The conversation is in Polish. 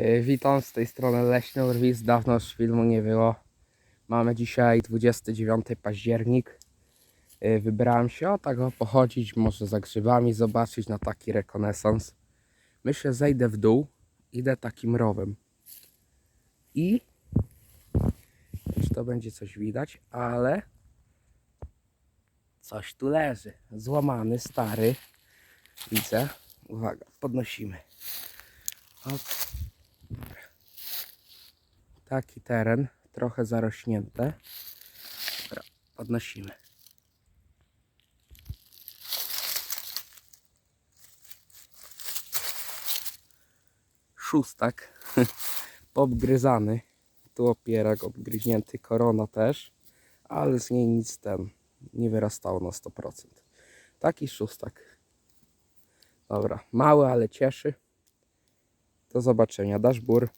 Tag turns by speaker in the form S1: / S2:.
S1: Yy, Witam z tej strony Leśny Urwis. Dawno już filmu nie było. Mamy dzisiaj 29 październik. Yy, Wybrałem się o tak o, pochodzić, może za grzybami zobaczyć na taki rekonesans. Myślę, zejdę w dół, idę takim rowem. I czy to będzie coś widać, ale coś tu leży. Złamany, stary. Widzę. Uwaga, podnosimy. Taki teren, trochę zarośnięte. Dobra, podnosimy. Szóstak obgryzany. Tu opierak obgryźnięty, korona też, ale z niej nic ten nie wyrastało na 100%. Taki szóstak. Dobra, mały, ale cieszy. Do zobaczenia. Dasz bur.